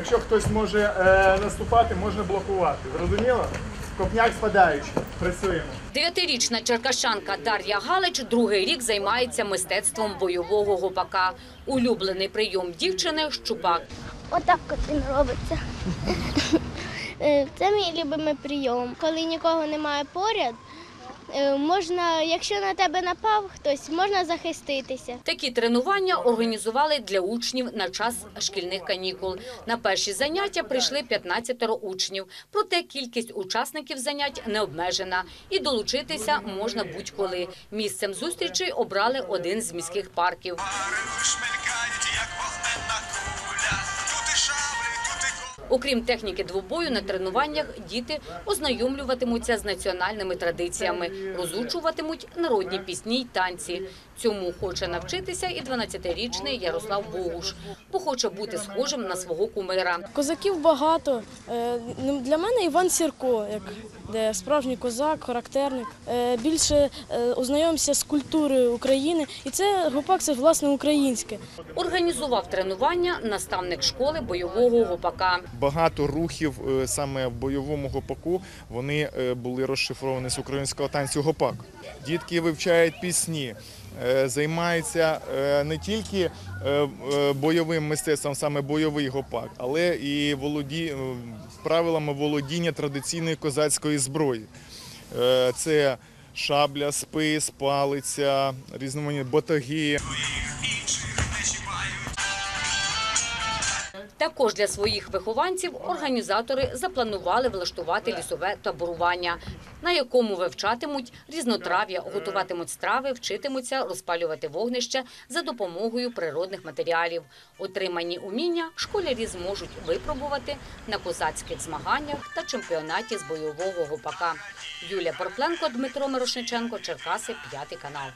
Якщо хтось може е, наступати, можна блокувати. Зрозуміло? Копняк спадаючий. Працюємо. Дев'ятирічна черкащанка Дар'я Галич другий рік займається мистецтвом бойового гопака. Улюблений прийом дівчини – щупак. Отак от він робиться. Е, Це мій любимий прийом. Коли нікого немає поряд, можна, якщо на тебе напав хтось, можна захиститися. Такі тренування організували для учнів на час шкільних канікул. На перші заняття прийшли 15 учнів. Проте кількість учасників занять не обмежена. І долучитися можна будь-коли. Місцем зустрічі обрали один з міських парків. Окрім техніки двобою, на тренуваннях діти ознайомлюватимуться з національними традиціями, розучуватимуть народні пісні й танці. Цьому хоче навчитися і 12-річний Ярослав Богуш, бо хоче бути схожим на свого кумира. Козаків багато. Е, Для мене Іван Сірко, як де справжній козак, характерник. Е, Більше е, ознайомився з культурою України, і це гопак це власне українське. Організував тренування наставник школи бойового гопака. Багато рухів е, саме в бойовому гопаку вони були розшифровані з українського танцю гопак. Дітки вивчають пісні, е, займаються е, не тільки е, бойовим мистецтвом, саме бойовий гопак, але і володі... правилами володіння традиційної козацької зброї. Це шабля, спис, палиця, різноманітні батаги. Також для своїх вихованців організатори запланували влаштувати лісове таборування, на якому вивчатимуть різнотрав'я, готуватимуть страви, вчитимуться розпалювати вогнище за допомогою природних матеріалів. Отримані уміння школярі зможуть випробувати на козацьких змаганнях та чемпіонаті з бойового гопака. Юлія Порпленко, Дмитро Мирошниченко, Черкаси, п'ятий канал.